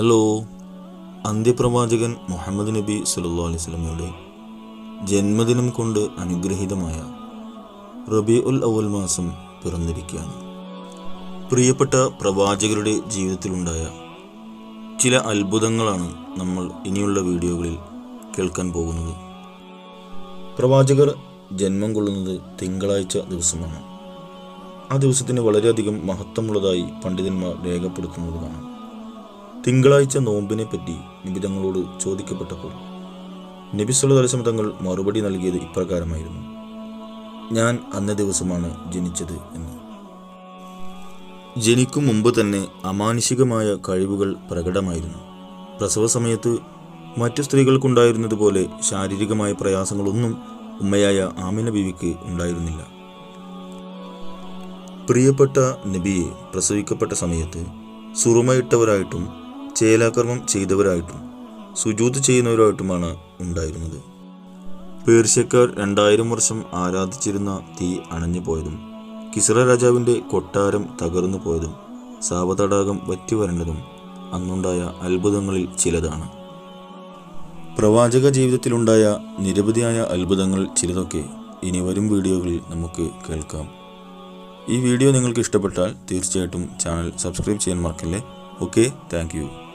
Hello അന്ത്യപ്രവാചകൻ Muhammad നബി സല്ലു അലൈഹി സ്വലമയുടെ ജന്മദിനം കൊണ്ട് അനുഗ്രഹീതമായ റബി ഉൽ അവൽ മാസം പിറന്നിരിക്കുകയാണ്. പ്രിയപ്പെട്ട പ്രവാചകരുടെ ജീവിതത്തിലുണ്ടായ ചില അത്ഭുതങ്ങളാണ് നമ്മൾ ഇനിയുള്ള വീഡിയോകളിൽ കേൾക്കാൻ പോകുന്നത്. പ്രവാചകർ ജന്മം കൊള്ളുന്നത് തിങ്കളാഴ്ച ദിവസമാണ്. ആ ദിവസത്തിന് വളരെയധികം മഹത്വമുള്ളതായി പണ്ഡിതന്മാർ രേഖപ്പെടുത്തുന്നത് കാണാം. തിങ്കളാഴ്ച നോമ്പിനെ പറ്റി നിബിതങ്ങളോട് ചോദിക്കപ്പെട്ടപ്പോൾ നബി വസല്ലം തങ്ങൾ മറുപടി നൽകിയത് ഇപ്രകാരമായിരുന്നു. ഞാൻ അന്ന ദിവസമാണ് ജനിച്ചത് എന്ന്. ജനിക്കും മുമ്പ് തന്നെ അമാനുഷികമായ കഴിവുകൾ പ്രകടമായിരുന്നു. പ്രസവ സമയത്ത് മറ്റു സ്ത്രീകൾക്കുണ്ടായിരുന്നതുപോലെ ശാരീരികമായ പ്രയാസങ്ങളൊന്നും ഉമ്മയായ ആമിന ബിവിക്ക് ഉണ്ടായിരുന്നില്ല. പ്രിയപ്പെട്ട നബിയെ പ്രസവിക്കപ്പെട്ട സമയത്ത് സുറുമയിട്ടവരായിട്ടും ചേലാകർമ്മം ചെയ്തവരായിട്ടും സുജൂത് ചെയ്യുന്നവരായിട്ടുമാണ് ഉണ്ടായിരുന്നത്. പേർഷ്യക്കാർ രണ്ടായിരം വർഷം ആരാധിച്ചിരുന്ന തീ അണഞ്ഞു പോയതും കിസ്ര രാജാവിന്റെ കൊട്ടാരം തകർന്നു പോയതും സാവതടാകം വറ്റി വരേണ്ടതും അന്നുണ്ടായ അത്ഭുതങ്ങളിൽ ചിലതാണ്. പ്രവാചക ജീവിതത്തിലുണ്ടായ നിരവധിയായ അത്ഭുതങ്ങൾ ചിലതൊക്കെ ഇനി വരും വീഡിയോകളിൽ നമുക്ക് കേൾക്കാം. ഈ വീഡിയോ നിങ്ങൾക്ക് ഇഷ്ടപ്പെട്ടാൽ തീർച്ചയായിട്ടും ചാനൽ സബ്സ്ക്രൈബ് ചെയ്യാൻ മറക്കല്ലേ? okay? Thank you.